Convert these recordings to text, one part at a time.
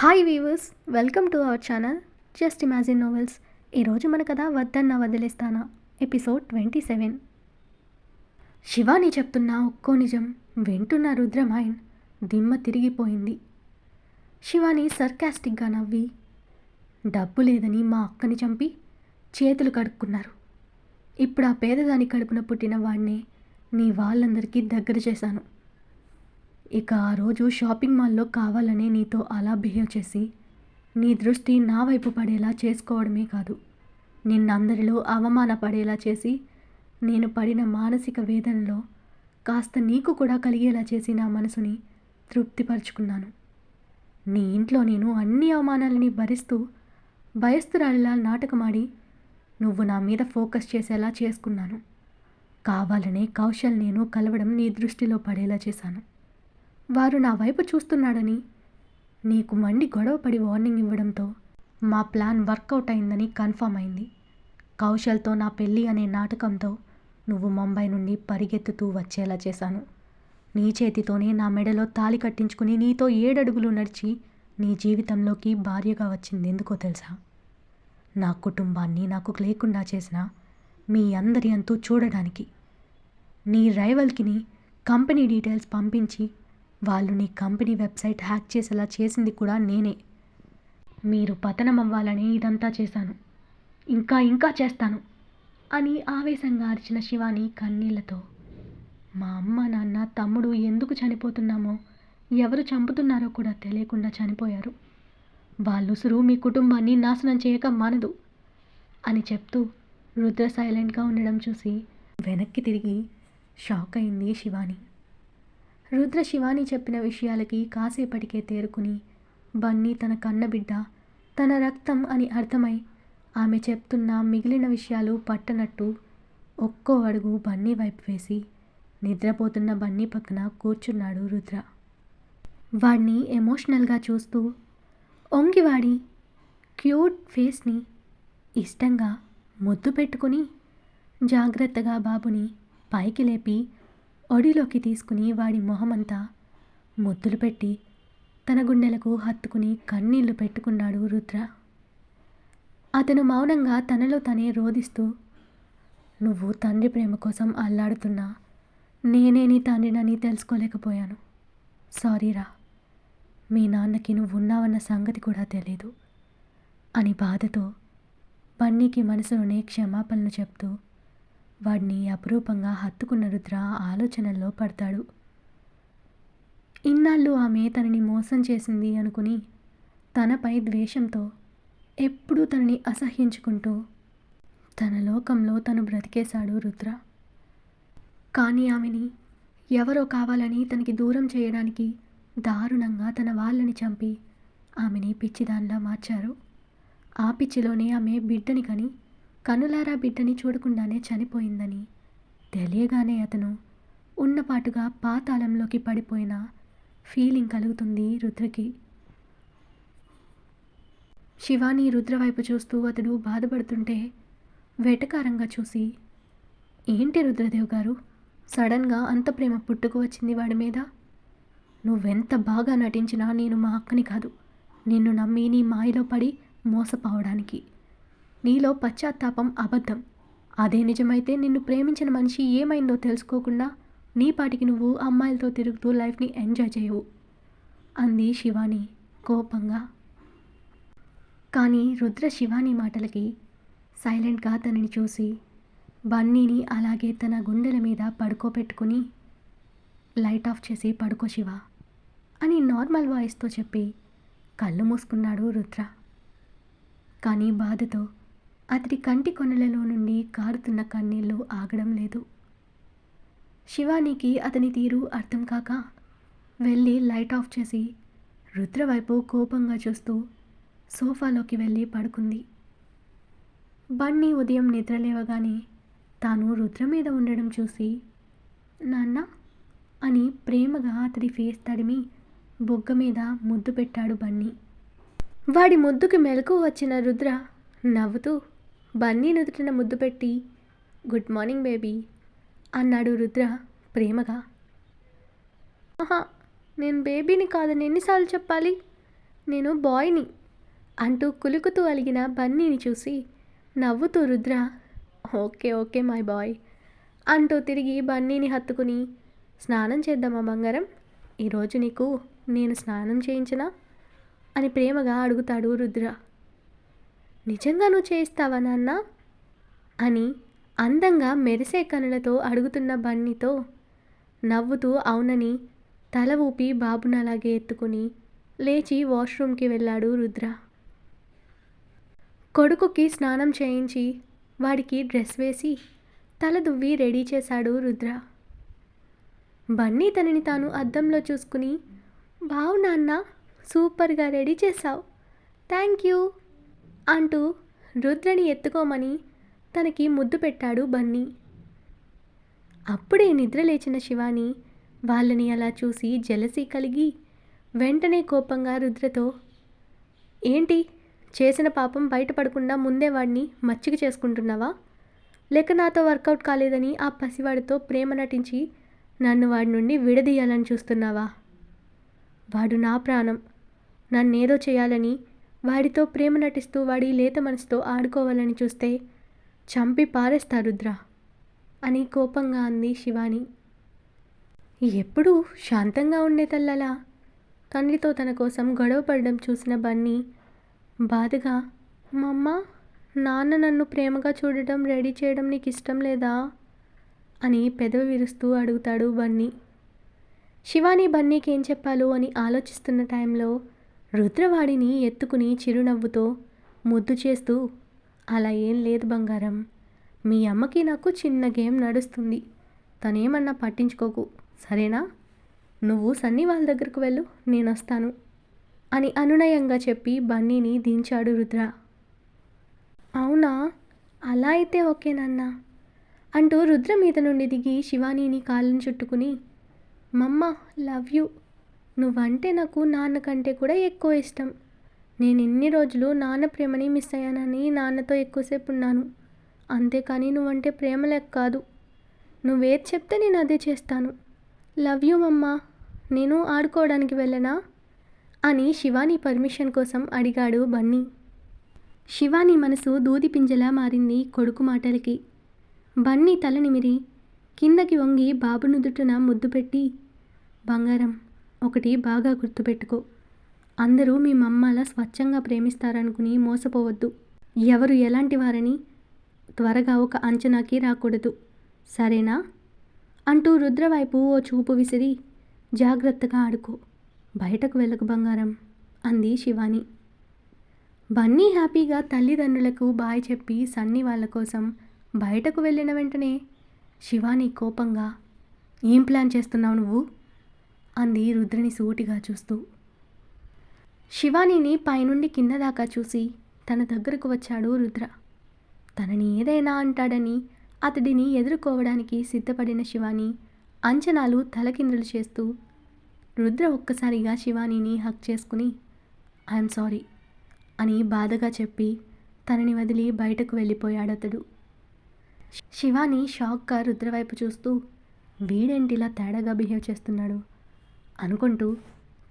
Hi viewers welcome to our channel just imagine novels ఈరోజు మన కథ వద్దన్న వదిలేస్తానా? ఎపిసోడ్ ట్వంటీ సెవెన్ శివాని చెప్తున్న ఒక్కో నిజం వింటున్న రుద్రమాయన్ దిమ్మ తిరిగిపోయింది. శివాని సర్కాస్టిక్గా నవ్వి డబ్బు లేదని మా అక్కని చంపి చేతులు కడుక్కున్నారు. ఇప్పుడు ఆ పేదదాని కడుపున పుట్టిన వాడినే నీ వాళ్ళందరికీ దగ్గర చేశాను. ఇక ఆ రోజు షాపింగ్ మాల్లో కావాలనే నీతో అలా బిహేవ్ చేసి నీ దృష్టి నా వైపు పడేలా చేసుకోవడమే కాదు. నిన్నందరిలో అవమానపడేలా చేసి నేను పడిన మానసిక వేదనలో కాస్త నీకు కూడా కలిగేలా చేసి నా మనసుని తృప్తిపరుచుకున్నాను. నీ ఇంట్లో నేను అన్ని అవమానాలని భరిస్తూ భయస్థురాలిలా నాటకమాడి నువ్వు నా మీద ఫోకస్ చేసేలా చేసుకున్నాను. కావాలనే కౌశల్ నేను కలవడం నీ దృష్టిలో పడేలా చేశాను. వారు నా వైపు చూస్తున్నాడని. నీకు మండి గొడవపడి వార్నింగ్ ఇవ్వడంతో మా ప్లాన్ వర్కౌట్ అయిందని కన్ఫర్మ్ అయింది. కౌశల్తో నా పెళ్ళి అనే నాటకంతో నువ్వు ముంబై నుండి పరిగెత్తుతూ వచ్చేలా చేశాను. నీ చేతితోనే నా మెడలో తాలి కట్టించుకుని నీతో ఏడడుగులు నడిచి నీ జీవితంలోకి భార్యగా వచ్చింది ఎందుకో తెలుసా? నా కుటుంబాన్ని నాకు లేకుండా చేసిన మీ అందరి అంతూ చూడడానికి. నీ రైవల్కిని కంపెనీ డీటెయిల్స్ పంపించి వాళ్ళు నీ కంపెనీ వెబ్సైట్ హ్యాక్ చేసేలా చేసింది కూడా నేనే. మీరు పతనం అవ్వాలని ఇదంతా చేశాను. ఇంకా ఇంకా చేస్తాను అని ఆవేశంగా అరిచిన శివాని కన్నీళ్ళతో. మా అమ్మ నాన్న తమ్ముడు ఎందుకు చనిపోతున్నామో ఎవరు చంపుతున్నారో కూడా తెలియకుండా చనిపోయారు. వాళ్ళుసురు మీ కుటుంబాన్ని నాశనం చేయక మానదు అని చెప్తూ రుద్ర సైలెంట్గా ఉండడం చూసి వెనక్కి తిరిగి షాక్ అయింది శివాని. రుద్ర శివాని చెప్పిన విషయాలకి కాసేపటికే తేరుకుని బన్నీ తన కన్నబిడ్డ తన రక్తం అని అర్థమై ఆమె చెప్తున్న మిగిలిన విషయాలు పట్టనట్టు ఒక్కో అడుగు బన్నీ వైపు వేసి నిద్రపోతున్న బన్నీ పక్కన కూర్చున్నాడు రుద్ర. వాడిని ఎమోషనల్గా చూస్తూ ఒంగివాడి క్యూట్ ఫేస్ని ఇష్టంగా ముద్దు పెట్టుకుని జాగ్రత్తగా బాబుని పైకి లేపి ఒడిలోకి తీసుకుని వాడి మొహమంతా ముద్దులు పెట్టి తన గుండెలకు హత్తుకుని కన్నీళ్ళు పెట్టుకున్నాడు రుద్ర. అతను మౌనంగా తనలో తనే రోదిస్తూ నువ్వు తండ్రి ప్రేమ కోసం అల్లాడుతున్నా నేనే నీ తండ్రినని తెలుసుకోలేకపోయాను. సారీరా మీ నాన్నకి నువ్వు ఉన్నావన్న సంగతి కూడా తెలీదు అని బాధతో బన్నీకి మనసులోనే క్షమాపణలు చెప్తూ వాడిని అపురూపంగా హత్తుకున్న రుద్ర ఆలోచనల్లో పడతాడు. ఇన్నాళ్ళు ఆమె తనని మోసం చేసింది అనుకుని తనపై ద్వేషంతో ఎప్పుడూ తనని అసహ్యించుకుంటూ తన లోకంలో తను బ్రతికేశాడు రుద్ర. కానీ ఆమెని ఎవరో కావాలని తనకి దూరం చేయడానికి దారుణంగా తన వాళ్ళని చంపి ఆమెని పిచ్చిదానిలా మార్చారు. ఆ పిచ్చిలోనే ఆమె బిడ్డని కని కనులారా బిడ్డని చూడకుండానే చనిపోయిందని. తెలియగానే అతను ఉన్నపాటుగా పాతాళంలోకి పడిపోయిన ఫీలింగ్ కలుగుతుంది రుద్రకి. శివాని రుద్ర వైపు చూస్తూ అతడు బాధపడుతుంటే వెటకారంగా చూసి ఏంటి రుద్రదేవ్ గారు? సడన్గా అంత ప్రేమ పుట్టుకు వచ్చింది వాడి మీద? నువ్వెంత బాగా నటించినా నేను మా అక్కని కాదు. నిన్ను నమ్మి నీ మాయలో పడి మోసపోవడానికి. నీలో పశ్చాత్తాపం అబద్ధం. అదే నిజమైతే నిన్ను ప్రేమించిన మనిషి ఏమైందో తెలుసుకోకుండా నీ పాటికి నువ్వు అమ్మాయిలతో తిరుగుతూ లైఫ్ని ఎంజాయ్ చేయవు. అంది శివాని కోపంగా. కానీ రుద్ర శివాని మాటలకి సైలెంట్గా తనని చూసి బన్నీని అలాగే తన గుండెల మీద పడుకోబెట్టుకుని లైట్ ఆఫ్ చేసి పడుకో శివ అని నార్మల్ వాయిస్తో చెప్పి కళ్ళు మూసుకున్నాడు రుద్ర. కానీ బాధతో అతడి కంటి కొనలలో నుండి కారుతున్న కన్నీళ్ళు ఆగడం లేదు. శివానికి అతని తీరు అర్థం కాక వెళ్ళి లైట్ ఆఫ్ చేసి రుద్ర వైపు కోపంగా చూస్తూ సోఫాలోకి వెళ్ళి పడుకుంది. బన్నీ ఉదయం నిద్రలేవగానే తాను రుద్ర మీద ఉండడం చూసి నాన్న అని ప్రేమగా అతడి ఫేస్ తడిమి బొగ్గ మీద ముద్దు పెట్టాడు బన్నీ. వాడి ముద్దుకి మెలకు వచ్చిన రుద్ర నవ్వుతూ బన్నీ నుదుటిన ముద్దు పెట్టి గుడ్ మార్నింగ్ బేబీ అన్నాడు రుద్ర ప్రేమగా. ఆహా నేను బేబీని కాదని ఎన్నిసార్లు చెప్పాలి? నేను బాయ్ని అంటూ కులుకుతూ అలిగిన బన్నీని చూసి నవ్వుతూ Rudra okay okay my boy అంటూ తిరిగి బన్నీని హత్తుకుని స్నానం చేద్దామా బంగారం? ఈరోజు నీకు నేను స్నానం చేయించనా? అని ప్రేమగా అడుగుతాడు రుద్ర. నిజంగా నువ్వు చేయిస్తావా నాన్న? అని అందంగా మెరిసే కనులతో అడుగుతున్న బన్నీతో నవ్వుతూ అవునని తల ఊపి బాబును అలాగే ఎత్తుకుని లేచి వాష్రూమ్కి వెళ్ళాడు రుద్ర. కొడుకుకి స్నానం చేయించి వాడికి డ్రెస్ వేసి తల దువ్వి రెడీ చేశాడు రుద్ర. బన్నీ తనని తాను అద్దంలో చూసుకుని బావు నాన్న సూపర్గా రెడీ చేశావు. Thank you. అంటూ రుద్రని ఎత్తుకోమని తనకి ముద్దు పెట్టాడు బన్నీ. అప్పుడే నిద్ర లేచిన శివాని వాళ్ళని అలా చూసి జలసి కలిగి వెంటనే కోపంగా రుద్రతో ఏంటి? చేసిన పాపం బయటపడకుండా ముందే వాడిని మచ్చిక చేసుకుంటున్నావా? లేక నాతో వర్కౌట్ కాలేదని ఆ పసివాడితో ప్రేమ నటించి నన్ను వాడి నుండి విడదీయాలని చూస్తున్నావా? వాడు నా ప్రాణం. నన్నేదో చేయాలని వాడితో ప్రేమ నటిస్తూ వాడి లేత మనసుతో ఆడుకోవాలని చూస్తే చంపి పారేస్తా రుద్ర అని కోపంగా అంది శివాని. ఎప్పుడూ శాంతంగా ఉండే తల్లలా తండ్రితో తన కోసం గొడవ పడడం చూసిన బన్నీ బాధగా? మమ్మ నాన్న నన్ను ప్రేమగా చూడటం రెడీ చేయడం నీకు ఇష్టం లేదా అని పెదవి విరుస్తూ అడుగుతాడు బన్నీ. శివాని బన్నీకి ఏం చెప్పాలో అని ఆలోచిస్తున్న టైంలో రుద్రవాడిని ఎత్తుకుని చిరునవ్వుతో ముద్దు చేస్తూ అలా ఏం లేదు బంగారం. మీ అమ్మకి నాకు చిన్న గేమ్ నడుస్తుంది. తనేమన్నా పట్టించుకోకు. సరేనా? నువ్వు సన్నీ వాళ్ళ దగ్గరకు వెళ్ళు. నేను వస్తాను అని అనునయంగా చెప్పి బన్నీని దించాడు రుద్ర. అవునా? అలా అయితే ఓకే అంటూ రుద్ర మీద నుండి దిగి శివానీని కాళ్ళని చుట్టుకుని మమ్మ లవ్ యూ. నువ్వంటే నాకు నాన్న కంటే కూడా ఎక్కువ ఇష్టం. నేను ఎన్ని రోజులు నాన్న ప్రేమని మిస్ అయ్యానని నాన్నతో ఎక్కువసేపు ఉన్నాను. అంతేకాని నువ్వంటే ప్రేమ లెక్క కాదు. నువ్వేది చెప్తే నేను అదే చేస్తాను. లవ్ యూ మమ్మా. నేను ఆడుకోవడానికి వెళ్ళనా? అని శివాని పర్మిషన్ కోసం అడిగాడు బన్నీ. శివాని మనసు దూది పింజలా మారింది కొడుకు మాటలకి. బన్నీ తల నిమిరి కిందకి వంగి బాబు నుదుటిన ముద్దు పెట్టి బంగారం ఒకటి బాగా గుర్తుపెట్టుకో. అందరూ మీ మమ్మల స్వచ్ఛంగా ప్రేమిస్తారనుకుని మోసపోవద్దు. ఎవరు ఎలాంటి వారని త్వరగా ఒక అంచనాకి రాకూడదు. సరేనా? అంటూ రుద్రవైపు ఓ చూపు విసిరి జాగ్రత్తగా ఆడుకో. బయటకు వెళ్ళకు బంగారం అంది శివాని. బన్నీ హ్యాపీగా తల్లిదండ్రులకు బాయ్ చెప్పి సన్నీ వాళ్ళ కోసం బయటకు వెళ్ళిన వెంటనే శివాని కోపంగా ఏం ప్లాన్ చేస్తున్నావు నువ్వు? అంది రుద్రని సూటిగా చూస్తూ. శివానీని పైనుండి కింద దాకా చూసి తన దగ్గరకు వచ్చాడు రుద్ర. తనని ఏదైనా అంటాడని అతడిని ఎదుర్కోవడానికి సిద్ధపడిన శివాని అంచనాలు తలకిందులు చేస్తూ రుద్ర ఒక్కసారిగా శివానీని హక్ చేసుకుని ఐఎమ్ సారీ అని బాధగా చెప్పి తనని వదిలి బయటకు వెళ్ళిపోయాడు అతడు శివాని షాక్గా రుద్రవైపు చూస్తూ వీడేంటిలా తేడాగా బిహేవ్ చేస్తున్నాడు? అనుకుంటూ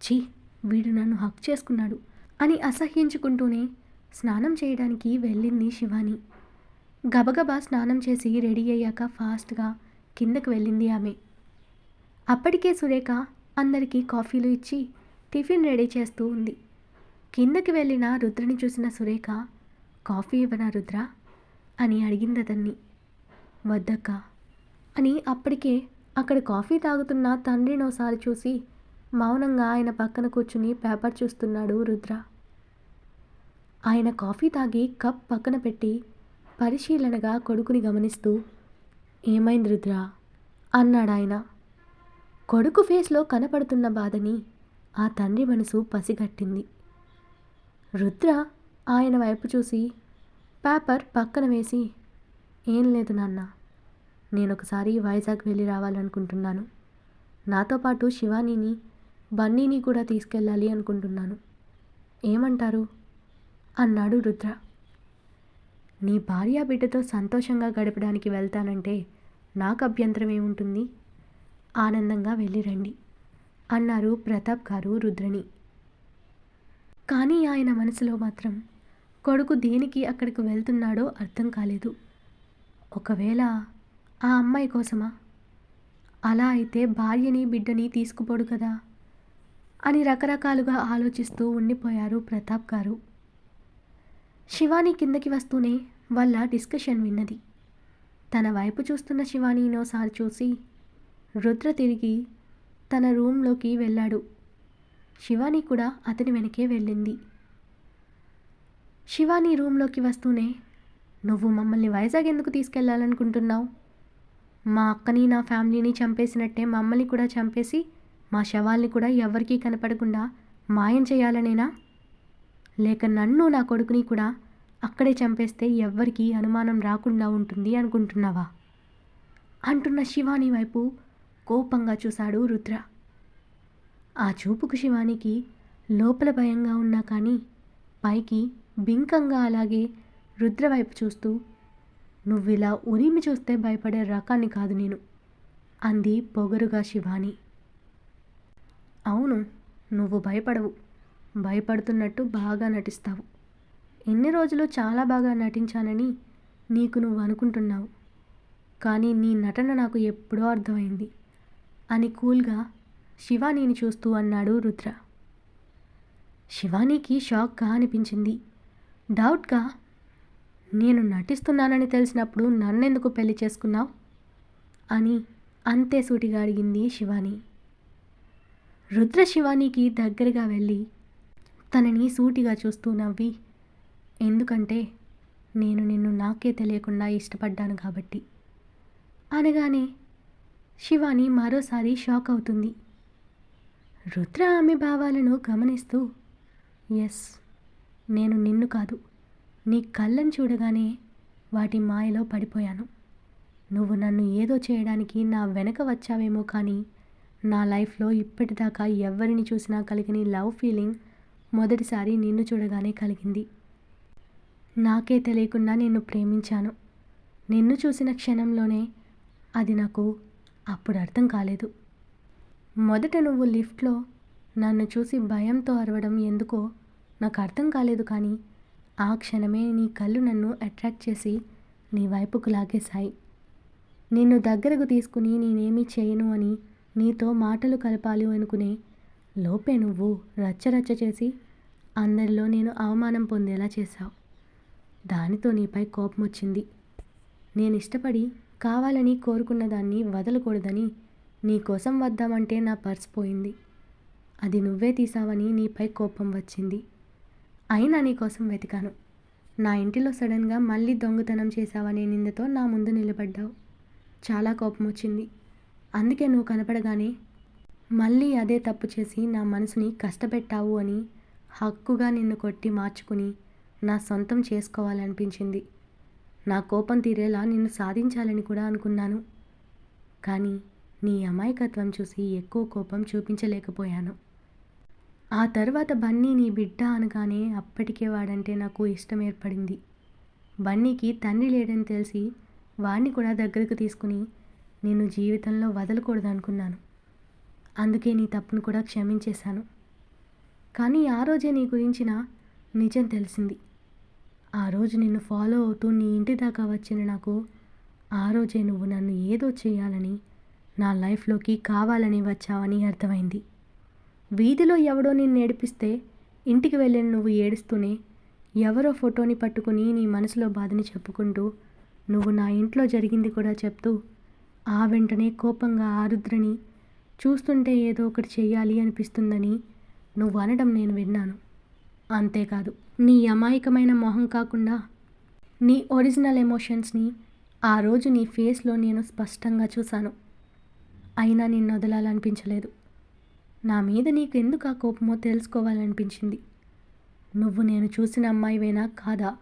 ఛీ వీడు నన్ను హక్ చేసుకున్నాడు అని అసహ్యించుకుంటూనే స్నానం చేయడానికి వెళ్ళింది శివాని. గబగబా స్నానం చేసి రెడీ అయ్యాక ఫాస్ట్గా కిందకు వెళ్ళింది ఆమె. అప్పటికే సురేఖ అందరికీ కాఫీలు ఇచ్చి టిఫిన్ రెడీ చేస్తూ ఉంది. కిందకి వెళ్ళిన రుద్రని చూసిన సురేఖ కాఫీ ఇవ్వనా రుద్ర? అని అడిగింది అతన్ని. వద్దక్క అని అప్పటికే అక్కడ కాఫీ తాగుతున్న తండ్రిని ఒకసారి చూసి మౌనంగా ఆయన పక్కన కూర్చుని పేపర్ చూస్తున్నాడు రుద్ర. ఆయన కాఫీ తాగి కప్ పక్కన పెట్టి పరిశీలనగా కొడుకుని గమనిస్తూ ఏమైంది రుద్ర? అన్నాడు ఆయన కొడుకు ఫేస్లో కనపడుతున్న బాధని ఆ తండ్రి మనసు పసిగట్టింది. రుద్ర ఆయన వైపు చూసి పేపర్ పక్కన వేసి ఏం లేదు నాన్న నేను ఒకసారి వైజాగ్ వెళ్ళి రావాలనుకుంటున్నాను. నాతో పాటు శివానీని బన్నీని కూడా తీసుకెళ్ళాలి అనుకుంటున్నాను. ఏమంటారు? అన్నాడు రుద్ర. నీ భార్య బిడ్డతో సంతోషంగా గడపడానికి వెళ్తానంటే నాకు అభ్యంతరం ఏముంటుంది? ఆనందంగా వెళ్ళి రండి అన్నారు ప్రతాప్ గారు రుద్రని. కానీ ఆయన మనసులో మాత్రం కొడుకు దేనికి అక్కడికి వెళ్తున్నాడో అర్థం కాలేదు. ఒకవేళ ఆ అమ్మాయి కోసమా? అలా అయితే భార్యని బిడ్డని తీసుకుపోడు కదా? అని రకరకాలుగా ఆలోచిస్తూ ఉండిపోయారు ప్రతాప్ గారు. శివాని కిందకి వస్తూనే వాళ్ళ డిస్కషన్ విన్నది. తన వైపు చూస్తున్న శివానీనోసారి చూసి రుద్ర తిరిగి తన రూంలోకి వెళ్ళాడు. శివాని కూడా అతని వెనకే వెళ్ళింది. శివాని రూంలోకి వస్తూనే నువ్వు మమ్మల్ని వైజాగ్ ఎందుకు తీసుకెళ్ళాలనుకుంటున్నావు? మా అక్కని నా ఫ్యామిలీని చంపేసినట్టే మమ్మల్ని కూడా చంపేసి మా శవాల్ని కూడా ఎవరికీ కనపడకుండా మాయం చేయాలనేనా? లేక నన్ను నా కొడుకుని కూడా అక్కడే చంపేస్తే ఎవ్వరికీ అనుమానం రాకుండా ఉంటుంది అనుకుంటున్నావా? అంటున్న శివాని వైపు కోపంగా చూశాడు రుద్ర. ఆ చూపుకు శివానికి లోపల భయంగా ఉన్నా కానీ పైకి బింకంగా అలాగే రుద్ర వైపు చూస్తూ నువ్విలా ఉరిమి చూస్తే భయపడే రకాన్ని కాదు నేను అంది పొగరుగా శివాని. అవును నువ్వు భయపడవు. భయపడుతున్నట్టు బాగా నటిస్తావు. ఎన్ని రోజులు చాలా బాగా నటించానని నీకు నువ్వు అనుకుంటున్నావు. కానీ నీ నటన నాకు ఎప్పుడో అర్థమైంది. అని కూల్గా శివానీని చూస్తూ అన్నాడు రుద్ర. శివానీకి షాక్గా అనిపించింది. డౌట్గా నేను నటిస్తున్నానని తెలిసినప్పుడు నన్నెందుకు పెళ్ళి చేసుకున్నావు? అని అంతే సూటిగా అడిగింది శివాని. రుద్ర శివానికి దగ్గరగా వెళ్ళి తనని సూటిగా చూస్తూ నవ్వి ఎందుకంటే నేను నిన్ను నాకే తెలియకుండా ఇష్టపడ్డాను కాబట్టి. అనగానే శివాని మరోసారి షాక్ అవుతుంది. రుద్ర ఆమె భావాలను గమనిస్తూ ఎస్ నేను నిన్ను కాదు నీ కళ్ళను చూడగానే వాటి మాయలో పడిపోయాను. నువ్వు నన్ను ఏదో చేయడానికి నా వెనక వచ్చావేమో కానీ నా లైఫ్లో ఇప్పటిదాకా ఎవరిని చూసినా కలిగిన లవ్ ఫీలింగ్ మొదటిసారి నిన్ను చూడగానే కలిగింది. నాకే తెలియకుండా నిన్ను ప్రేమించాను. నిన్ను చూసిన క్షణంలోనే అది నాకు అప్పుడు అర్థం కాలేదు. మొదట నువ్వు లిఫ్ట్లో నన్ను చూసి భయంతో అరవడం ఎందుకో నాకు అర్థం కాలేదు కానీ ఆ క్షణమే నీ కళ్ళు నన్ను అట్రాక్ట్ చేసి నీ వైపుకు లాగేశాయి. నిన్ను దగ్గరకు తీసుకుని నేనేమీ చేయను అని నీతో మాటలు కలపాలి అనుకునే లోపే నువ్వు రచ్చరచ్చ చేసి అందరిలో నేను అవమానం పొందేలా చేశావు. దానితో నీపై కోపం వచ్చింది నేను ఇష్టపడి కావాలని కోరుకున్న దాన్ని వదలకూడదని నీ కోసం వద్దామంటే నా పర్స్ పోయింది. అది నువ్వే తీసావని నీపై కోపం వచ్చింది. అయినా నీకోసం వెతికాను. నా ఇంటిలో సడన్గా మళ్ళీ దొంగతనం చేశావనే నిందతో నా ముందు నిలబడ్డావు. చాలా కోపం వచ్చింది అందుకే నువ్వు కనపడగానే మళ్ళీ అదే తప్పు చేసి నా మనసుని కష్టపెట్టావు అని హక్కుగా నిన్ను కొట్టి మార్చుకుని నా సొంతం చేసుకోవాలనిపించింది. నా కోపం తీరేలా నిన్ను సాధించాలని కూడా అనుకున్నాను. కానీ నీ అమాయకత్వం చూసి ఎక్కువ కోపం చూపించలేకపోయాను. ఆ తర్వాత బన్నీ నీ బిడ్డ అనగానే అప్పటికే వాడంటే నాకు ఇష్టం ఏర్పడింది. బన్నీకి తండ్రి లేడని తెలిసి వాడిని కూడా దగ్గరకు తీసుకుని నేను జీవితంలో వదలకూడదు అనుకున్నాను అందుకే నీ తప్పును కూడా క్షమించేశాను. కానీ ఆ రోజే నీ గురించిన నిజం తెలిసింది. ఆ రోజు నిన్ను ఫాలో అవుతూ నీ ఇంటి దాకా వచ్చిన నాకు ఆ రోజే నువ్వు నన్ను ఏదో చేయాలని నా లైఫ్లోకి కావాలని వచ్చావని అర్థమైంది. వీధిలో ఎవడో నిన్ను ఏడిపిస్తే ఇంటికి వెళ్ళిన నువ్వు ఏడుస్తూనే ఎవరో ఫోటోని పట్టుకుని నీ మనసులో బాధని చెప్పుకుంటూ నువ్వు నా ఇంట్లో జరిగింది కూడా చెప్తూ ఆ వెంటనే కోపంగా ఆరుద్రని చూస్తుంటే ఏదో ఒకటి చెయ్యాలి అనిపిస్తుందని నువ్వు అనడం నేను విన్నాను. అంతేకాదు నీ అమాయకమైన మొహం కాకుండా నీ ఒరిజినల్ ఎమోషన్స్ని ఆ రోజు నీ ఫేస్లో నేను స్పష్టంగా చూశాను. అయినా నిన్ను వదలాలనిపించలేదు. నా మీద నీకు ఎందుకు ఆ కోపమో తెలుసుకోవాలనిపించింది. నువ్వు నేను చూసిన అమ్మాయివేనా కాదా?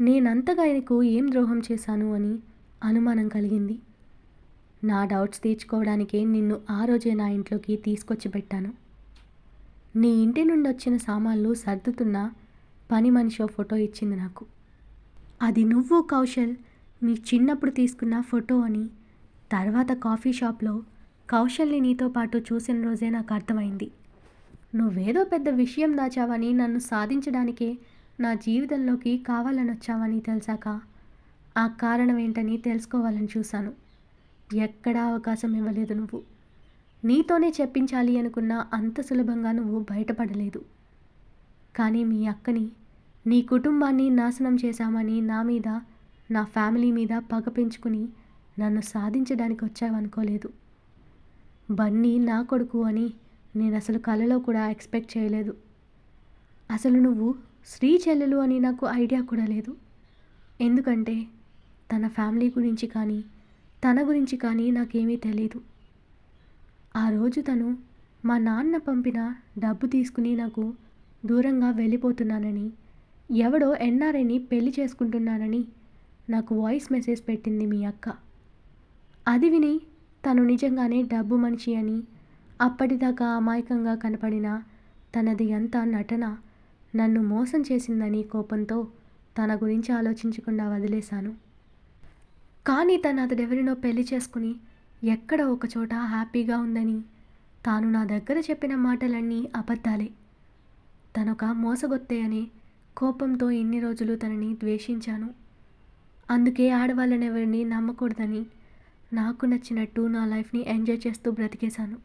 నేనంతగా ఆయనకు ఏం ద్రోహం చేశాను అని అనుమానం కలిగింది. నా డౌట్స్ తీర్చుకోవడానికే నిన్ను ఆ రోజే నా ఇంట్లోకి తీసుకొచ్చి పెట్టాను. నీ ఇంటి నుండి వచ్చిన సామాన్లు సర్దుతున్న పని మనిషో ఫోటో ఇచ్చింది నాకు. అది నువ్వు కౌశల్. మీ చిన్నప్పుడు తీసుకున్న ఫోటో అని. తర్వాత కాఫీ షాప్లో కౌశల్ని నీతో పాటు చూసిన రోజే నాకు అర్థమైంది. నువ్వేదో పెద్ద విషయం దాచావని నన్ను సాధించడానికే నా జీవితంలోకి కావాలని వచ్చావని తెలిసాక ఆ కారణం ఏంటని తెలుసుకోవాలని చూశాను. ఎక్కడా అవకాశం ఇవ్వలేదు నువ్వు. నీతోనే చెప్పించాలి అనుకున్న అంత సులభంగా నువ్వు బయటపడలేదు. కానీ మీ అక్కని నీ కుటుంబాన్ని నాశనం చేశామని నా మీద నా ఫ్యామిలీ మీద పగ పెంచుకుని నన్ను సాధించడానికి వచ్చావనుకోలేదు. బన్నీ నా కొడుకు అని నేను అసలు కలలో కూడా ఎక్స్పెక్ట్ చేయలేదు. అసలు నువ్వు శ్రీ చెల్లెలు అని నాకు ఐడియా కూడా లేదు. ఎందుకంటే తన ఫ్యామిలీ గురించి కానీ తన గురించి కానీ నాకేమీ తెలియదు ఆ రోజు తను మా నాన్న పంపిన డబ్బు తీసుకుని నాకు దూరంగా వెళ్ళిపోతున్నానని ఎవడో ఎన్ఆర్ఐని పెళ్ళి చేసుకుంటున్నానని నాకు వాయిస్ మెసేజ్ పెట్టింది మీ అక్క. అది విని తను నిజంగానే డబ్బు మనిషి అని అప్పటిదాకా అమాయకంగా కనపడిన తనది అంతా నటన నన్ను మోసం చేసిందని కోపంతో తన గురించి ఆలోచించకుండా వదిలేశాను. కానీ తను అతడెవరినో పెళ్ళి చేసుకుని ఎక్కడ ఒకచోట హ్యాపీగా ఉందని తాను నా దగ్గర చెప్పిన మాటలన్నీ అబద్ధాలే. తనొక మోసగొత్తే అనే కోపంతో ఇన్ని రోజులు తనని ద్వేషించాను. అందుకే ఆడవాళ్ళని ఎవరిని నమ్మకూడదని నాకు నచ్చినట్టు నా లైఫ్ని ఎంజాయ్ చేస్తూ బ్రతికేశాను.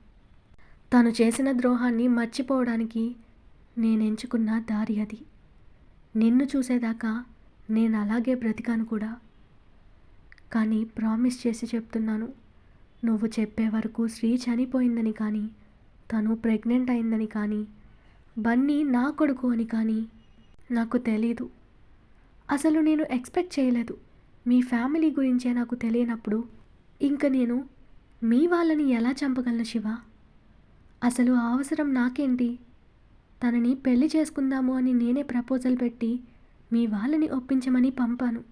తను చేసిన ద్రోహాన్ని మర్చిపోవడానికి నేను ఎంచుకున్న దారి అది. నిన్ను చూసేదాకా నేను అలాగే బ్రతికాను కూడా. కానీ ప్రామిస్ చేసి చెప్తున్నాను. నువ్వు చెప్పే వరకు శ్రీ చనిపోయిందని కానీ తను ప్రెగ్నెంట్ అయిందని కానీ బన్నీ నా కొడుకు అని కానీ నాకు తెలీదు. అసలు నేను ఎక్స్పెక్ట్ చేయలేదు. మీ ఫ్యామిలీ గురించే నాకు తెలియనప్పుడు ఇంక నేను మీ వాళ్ళని ఎలా చంపగలను శివ? అసలు ఆ అవసరం నాకేంటి? తనని పెళ్ళి చేసుకుందాము అని నేనే ప్రపోజల్ పెట్టి మీ వాళ్ళని ఒప్పించమని పంపాను.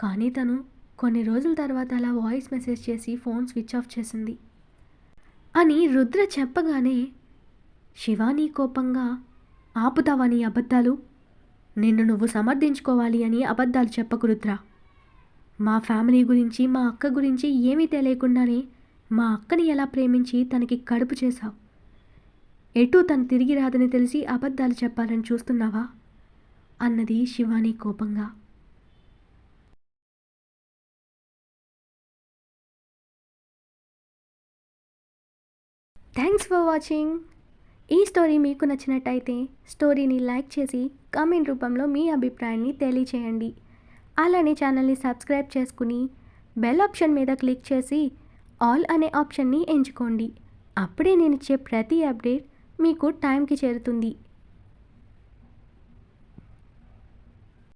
కానీ తను కొన్ని రోజుల తర్వాత అలా వాయిస్ మెసేజ్ చేసి ఫోన్ స్విచ్ ఆఫ్ చేసింది. అని రుద్ర చెప్పగానే శివానీ కోపంగా ఆపుతావా నీ అబద్ధాలు? నిన్ను నువ్వు సమర్థించుకోవాలి అని అబద్ధాలు చెప్పకు రుద్ర. మా ఫ్యామిలీ గురించి మా అక్క గురించి ఏమీ తెలియకుండానే మా అక్కని ఎలా ప్రేమించి తనకి కడుపు చేశావు? ఎటు తను తిరిగి రాదని తెలిసి అబద్ధాలు చెప్పాలని చూస్తున్నావా? అన్నది శివాని కోపంగా. థ్యాంక్స్ ఫర్ వాచింగ్ ఈ స్టోరీ మీకు నచ్చినట్టయితే స్టోరీని లైక్ చేసి కామెంట్ రూపంలో మీ అభిప్రాయాన్ని తెలియచేయండి. అలానే ఛానల్ని సబ్స్క్రైబ్ చేసుకుని బెల్ ఆప్షన్ మీద క్లిక్ చేసి ఆల్ అనే ఆప్షన్ని ఎంచుకోండి. అప్పుడే నేను ఇచ్చే ప్రతి అప్డేట్ మీకు టైంకి చేరుతుంది.